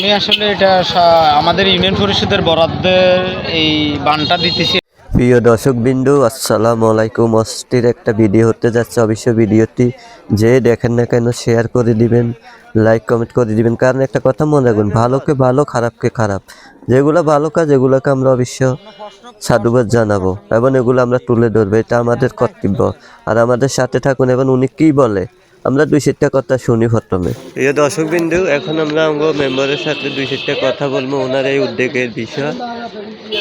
আমি আসলে এটা আমাদের ইউনিয়ন পরিষদের বরাদ্দের এই বানটা দিতেছি। প্রিয় দর্শক বিন্দু আসসালামু আলাইকুম। অস্থির একটা ভিডিও হতে যাচ্ছে। অবশ্যই ভিডিওটি যে দেখেন না কেন শেয়ার করে দিবেন লাইক কমেন্ট করে দিবেন। কারণ একটা কথা মনে রাখবেন, ভালোকে ভালো, খারাপকে খারাপ। যেগুলো ভালো কাজ, এগুলোকে আমরা অবশ্য সাধুবাদ জানাব এবং এগুলো আমরা তুলে ধরবো। এটা আমাদের কর্তব্য। আর আমাদের সাথে থাকুন এবং উনি কি বলে আমরা দুই চারটা কথা শুনি প্রথমে। প্রিয় দর্শক বিন্দু এখন আমরা আমার মেম্বারের সাথে দুই চারটা কথা বলব ওনার এই উদ্যোগের বিষয়।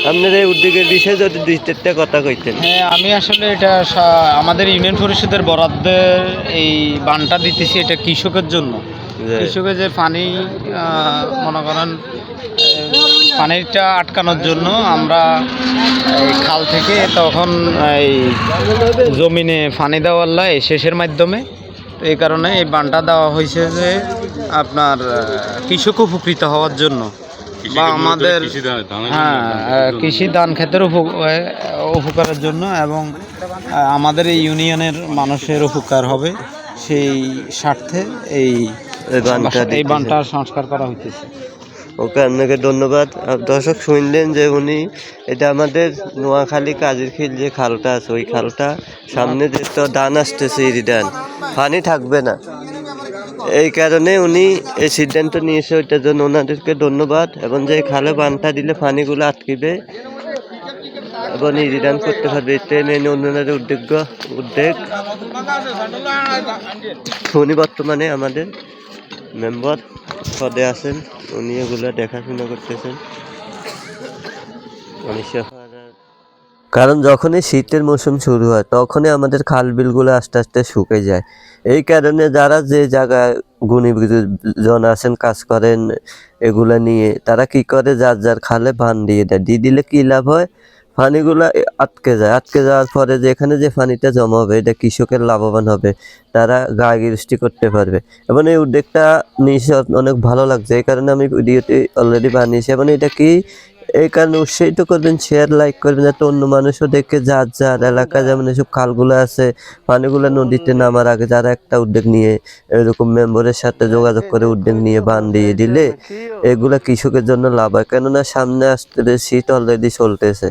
আপনার এই উদ্যোগের বিষয়ে যদি দুই চারটা কথা কইতেন। হ্যাঁ আমি আসলে এটা সা- আমাদের ইউনিয়ন পরিষদের বরাদ্দের এই বানটা দিতেছি এটা কৃষকের জন্য। কৃষকের যে পানি মনে করেন পানিটা আটকানোর জন্য আমরা এই খাল থেকে তখন এই জমিনে পানি দেওয়ার লাই সেচের মাধ্যমে তো এই কারণে এই বানটা দেওয়া হয়েছে যে আপনার কৃষক উপকৃত হওয়ার জন্য। বা আমাদের হ্যাঁ কৃষি দান ক্ষেতের উপকারের জন্য এবং আমাদের এই ইউনিয়নের মানুষের উপকার হবে সেই স্বার্থে এই এই বানটা বানটা সংস্কার করা হইতেছে। ওকে আপনাকে ধন্যবাদ। দর্শক শুনলেন যে উনি, এটা আমাদের নোয়াখালী কাজের খিল যে খালটা আছে, ওই খালটা সামনে যে তো দান আসতেছে দান পানি থাকবে না। এই কারণে উনি এই সিদ্ধান্ত নিয়েছে, ওইটার জন্য ওনাদেরকে ধন্যবাদ এবং যে খালে বানটা দিলে পানিগুলো আটকিবে এবং ইরিদান করতে পারবে। এতে মেন ওনাদের উদ্যোগ উদ্যোগ। উনি বর্তমানে আমাদের মেম্বার পদে আছেন। উনি এগুলো দেখাশোনা করতেছেন। কারণ যখনই শীতের মৌসুম শুরু হয়, তখনই আমাদের খাল বিলগুলো আস্তে আস্তে শুকে যায়। এই কারণে যারা যে জায়গায় গুণী জন আছেন, কাজ করেন, এগুলো নিয়ে, তারা কি করে? যার যার খালে বান দিয়ে দেয়। দিয়ে দিলে কি লাভ হয়? পানিগুলা আটকে যায়। আটকে যাওয়ার পরে যে এখানে যে পানিটা জমা হবে, এটা কৃষকের লাভবান হবে। তারা গা গৃষ্টি করতে পারবে। এবং এই উদ্যোগটা নিয়ে অনেক ভালো লাগছে। এই কারণে আমি ভিডিওটি অলরেডি বানিয়েছি। এবং এটা কি? এই কারণে উৎসাহিত করবেন শেয়ার লাইক করবেন, যাতে অন্য মানুষও দেখে যার যার এলাকায় যেমন এসব খালগুলো আছে, পানিগুলো নদীতে নামার আগে যারা একটা উদ্যোগ নিয়ে এরকম মেম্বরের সাথে যোগাযোগ করে উদ্যোগ নিয়ে বান দিয়ে দিলে, এগুলা কৃষকের জন্য লাভ হয়। কেননা সামনে আসতে শীত অলরেডি চলতেছে।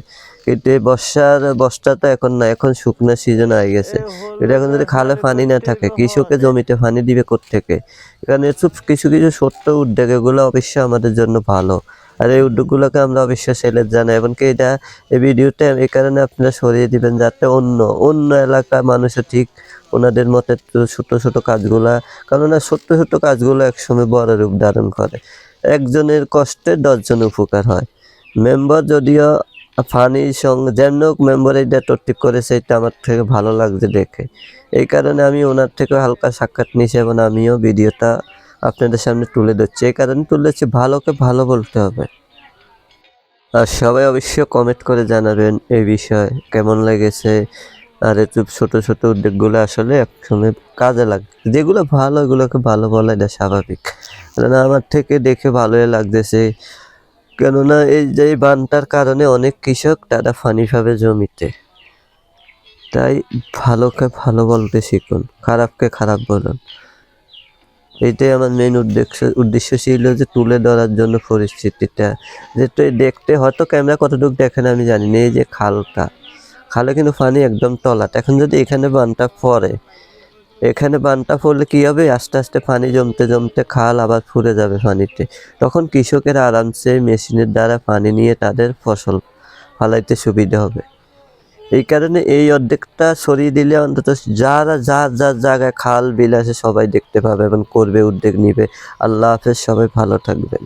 এই বর্ষার বর্ষা তো এখন না এখন শুকনো সিজন হয়ে গেছে। এটা এখন যদি খালে পানি না থাকে কৃষকে জমিতে পানি দিবে থেকে এখানে সব কিছু কিছু সত্য উদ্যোগ এগুলো অবশ্যই আমাদের জন্য ভালো। আর এই উদ্যোগগুলোকে আমরা অবশ্যই সেলের জানাই এমনকি এটা এই ভিডিওটা এই কারণে আপনারা সরিয়ে দিবেন যাতে অন্য অন্য এলাকার মানুষের ঠিক ওনাদের মতে তো ছোট ছোট কাজগুলা কেননা ছোট্ট ছোট কাজগুলো একসময় বড় রূপ ধারণ করে। একজনের কষ্টে দশজন উপকার হয়। মেম্বার যদিও ফানির সঙ্গে যেন মেম্বার এটা ঠিক করেছে, এটা আমার থেকে ভালো লাগছে দেখে। এই কারণে আমি ওনার থেকে হালকা সাক্ষাৎ নিয়েছি এবং আমিও ভিডিওটা আপনাদের সামনে তুলে ধরছি। এই কারণে তুলেছি ভালোকে ভালো বলতে হবে। আর সবাই অবশ্যই কমেন্ট করে জানাবেন এই বিষয়ে কেমন লেগেছে। আর একটু ছোট ছোট উদ্যোগগুলো আসলে একসময় কাজে লাগে। যেগুলো ভালো ওগুলোকে ভালো বলা এটা স্বাভাবিক। কারণ আমার থেকে দেখে ভালোই লাগতেছে। কেননা এই যে বানটার কারণে অনেক কৃষক তারা ফানি পাবে জমিতে। তাই ভালোকে ভালো বলতে শিখুন, খারাপকে খারাপ বলুন। এটাই আমার মেন উদ্দেশ্য উদ্দেশ্য ছিল যে তুলে ধরার জন্য পরিস্থিতিটা। যেটা দেখতে হয়তো ক্যামেরা কতটুকু দেখেন আমি জানি না, এই যে খালটা। খালে কিন্তু পানি একদম তলাট এখন যদি এখানে বানটা পড়ে এখানে বানটা পড়লে কি হবে? আস্তে আস্তে পানি জমতে জমতে খাল আবার ফুরে যাবে পানিতে। তখন কৃষকেরা আরামসে মেশিনের দ্বারা পানি নিয়ে তাদের ফসল ফালাইতে সুবিধা হবে। এই কারণে এই অর্ধেকটা সরিয়ে দিলে অন্তত যারা, যার যার জায়গায় খাল বিল আছে সবাই দেখতে পাবে এবং করবে, উদ্যোগ নিবে। আল্লাহ হাফেজ, সবাই ভালো থাকবেন।